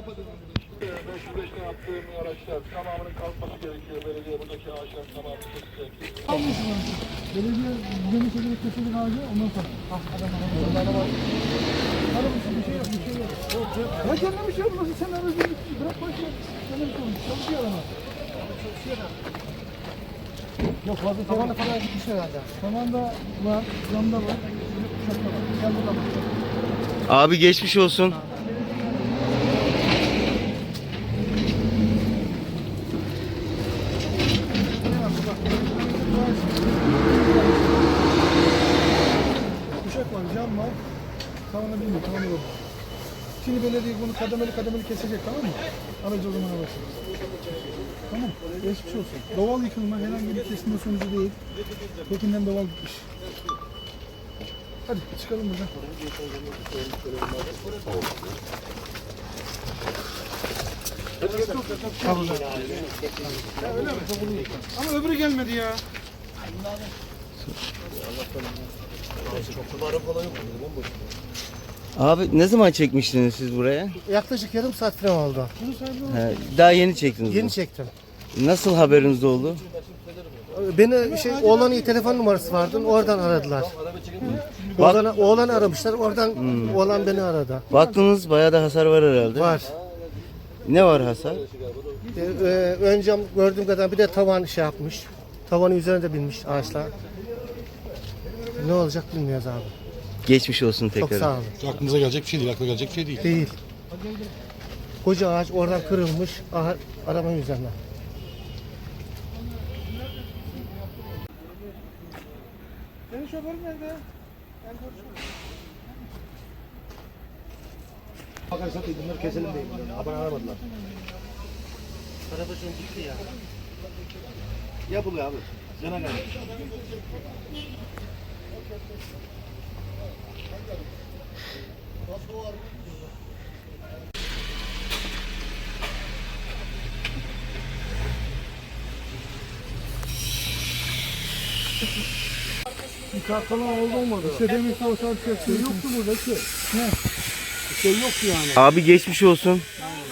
Kapatalım. 505'te yaptığım araçlar tamamının kalkması gerekiyor. Belediye buradaki ağaçlar tamamını kesecek. Almışsın onu. Belediye düzeni şekilde kesildik ağacı ondan sonra. Ah adam adam. Bir şey yok bir şey yok. Yok yok. Ya kendine bir şey olmasın sen aracını bırak ver. Kendine bir şey olmuş. Çalışıyor ama. Yok fazla tavana kadar gitmiş herhalde. Tavanda var, camda var. Abi geçmiş olsun. Kuşak var, cam var. Tavana bilmiyor, tavana yok. Şimdi belediye bunu kademeli kademeli kesecek tamam mı? Aracı o zaman alırsın. Tamam, geçmiş olsun. Doğal yıkılma herhangi bir kesilme sonucu değil. Pekinden doğal gitmiş. Hadi çıkalım buradan. Mi? Ama öbürü gelmedi ya. Abi ne zaman çekmiştiniz siz buraya? Yaklaşık yarım saat falan oldu. Bunu He, daha yeni çektiniz Yeni mi? çektim. Nasıl haberiniz oldu? Beni şey oğlanın telefon numarası vardı. Oradan aradılar. Oğlan, oğlan aramışlar. Oradan oğlan beni aradı. Baktınız bayağı da hasar var herhalde. Var. Ne var hasar? Ee, e, ön cam gördüğüm kadar bir de tavan şey yapmış. Tavanın üzerine de binmiş ağaçlar. Ne olacak bilmiyoruz abi. Geçmiş olsun Çok tekrar. sağ olun. Aklınıza gelecek bir şey değil, aklına gelecek bir şey değil. Değil. Koca ağaç oradan kırılmış. Aha, arabanın üzerinden. Senin şoförün nerede? Bakarsak bunlar keselim değil. Abone aramadılar. Arabacığım gitti ya. Yapılıyor abi. Yana geldi. Nikah falan oldu olmadı. İşte demek ki o saat şey yoktu burada ki. Ne? Bir şey yoktu yani. Abi geçmiş olsun.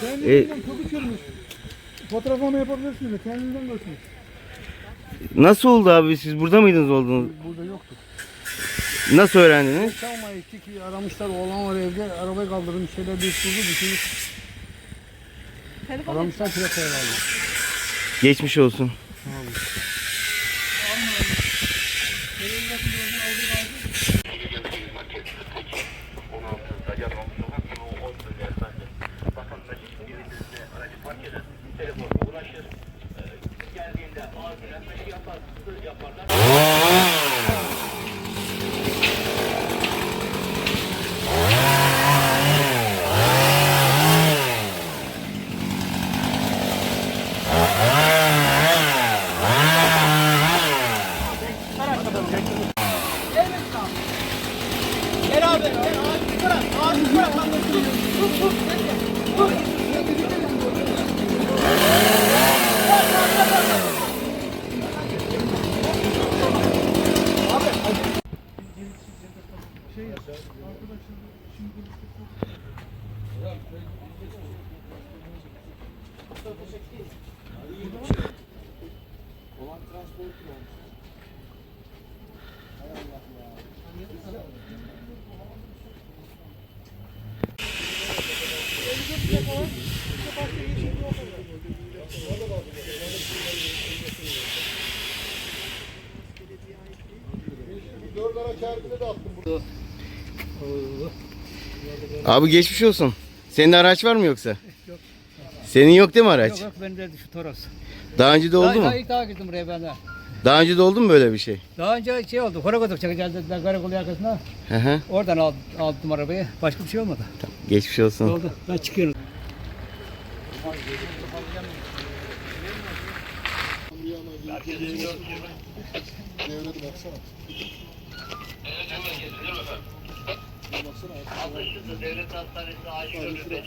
Kendinden çok içirmiş. Fotoğrafını yapabilirsin de kendinden görsün. Nasıl oldu abi siz burada mıydınız oldunuz? Burada yoktu. Nasıl öğrendiniz? Çalma ettik aramışlar oğlan var evde arabayı kaldırdım bir şeyler değiştirdi bir şey. Aramışlar plakaya aldı. Geçmiş olsun. Dört araç harbine de attım burada. Abi geçmiş olsun. Senin araç var mı yoksa? Yok. Senin yok değil mi araç? Yok yok bende şu Toros. Daha önce de Daha, oldu mu? daha ilk daha girdim buraya ben de. Daha önce de oldu mu böyle bir şey? Daha önce şey oldu. Horagotuk çekeceğiz dediler karakol yakasına. Hı hı. Oradan aldım, aldım arabayı. Başka bir şey olmadı. Geçmiş olsun. Oldu. Ben çıkıyorum. Devlet Hastanesi acil önünde